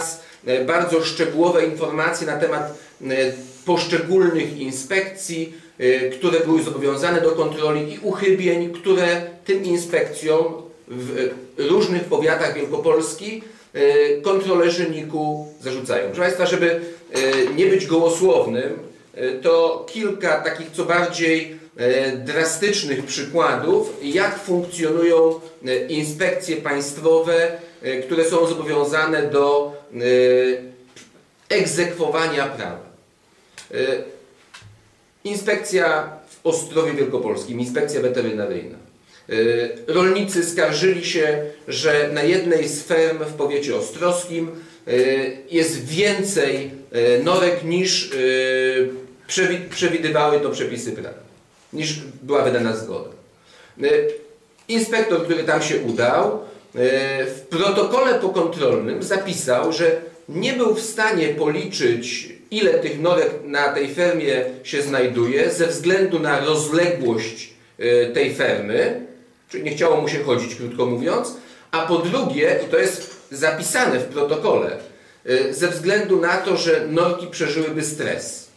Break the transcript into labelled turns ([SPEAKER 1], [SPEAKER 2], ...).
[SPEAKER 1] nas e, bardzo szczegółowe informacje na temat e, poszczególnych inspekcji, e, które były zobowiązane do kontroli i uchybień, które tym inspekcjom w różnych powiatach Wielkopolski kontrolerzy NIK-u zarzucają. Proszę Państwa, żeby nie być gołosłownym, to kilka takich co bardziej e, drastycznych przykładów, jak funkcjonują e, inspekcje państwowe, e, które są zobowiązane do e, egzekwowania prawa. E, Inspekcja w Ostrowie Wielkopolskim, inspekcja weterynaryjna. E, Rolnicy skarżyli się, że na jednej z ferm w powiecie ostrowskim e, jest więcej e, norek niż przewi- przewidywały to przepisy prawa, niż była wydana zgoda. Inspektor, który tam się udał, w protokole pokontrolnym zapisał, że nie był w stanie policzyć, ile tych norek na tej fermie się znajduje, ze względu na rozległość tej fermy, czyli nie chciało mu się chodzić, krótko mówiąc, a po drugie, i to jest zapisane w protokole, e, ze względu na to, że norki przeżyłyby stres.